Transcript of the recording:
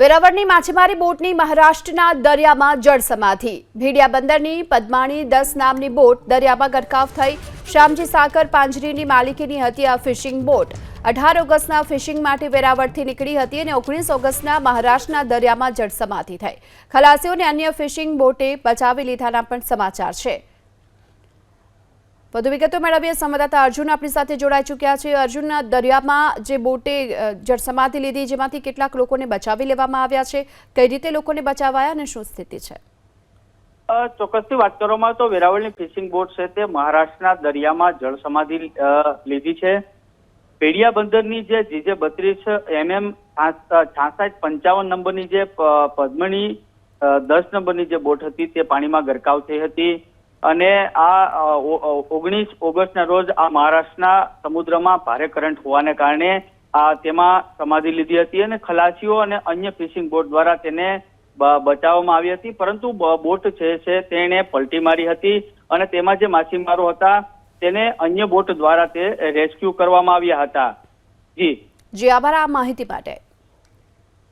વેરાવળની માછીમારી બોટની મહારાષ્ટ્રના દરિયામાં જળ સમાધિ. ભીડિયા બંદરની પદ્માણી દસ નામની બોટ દરિયામાં ગરકાવ થઈ. શ્યામજી સાકર પાંજરીની માલિકીની હતી આ ફિશિંગ બોટ. અઢાર ઓગસ્ટના ફિશિંગ માટે વેરાવળથી નીકળી હતી અને ઓગણીસ ઓગસ્ટના મહારાષ્ટ્રના દરિયામાં જળ સમાધિ થઈ. ખલાસીઓને અન્ય ફિશિંગ બોટે બચાવી લીધાના પણ સમાચાર છે. વધુ વિગતો મેળવીએ. સંવાદદાતા અર્જુન આપણી સાથે જોડાઈ ચૂક્યા છે. અર્જુનના દરિયામાં જે બોટે જળસમાધિ લીધી, જેમાંથી કેટલાક લોકોને બચાવી લેવામાં આવ્યા છે. કઈ રીતે લોકોને બચાવાયા અને શું સ્થિતિ છે? ચોક્કસથી વાત કરવામાં તો વેરાવળની ફિશિંગ બોટ છે તે મહારાષ્ટ્રના દરિયામાં જળ સમાધિ લીધી છે. પેડિયા બંદરની જે જીજે બત્રીસ, એમએમ છાસઠ પંચાવન નંબરની જે પદ્મની દસ નંબરની જે બોટ હતી તે પાણીમાં ગરકાવ થઈ હતી. અને આ ઓગણીસ ઓગસ્ટના રોજ આ મહારાષ્ટ્રના સમુદ્રમાં ભારે કરંટ હોવાને કારણે આ તેમાં સમાધિ લીધી હતી અને ખલાસીઓ અને અન્ય ફિશિંગ બોટ દ્વારા તેને બચાવવામાં આવી હતી. પરંતુ બોટ છે છે તેણે પલટી મારી હતી અને તેમાં જે માછીમારો હતા તેને અન્ય બોટ દ્વારા તે રેસ્ક્યુ કરવામાં આવ્યા હતા. જી. જી, આભાર આ માહિતી માટે.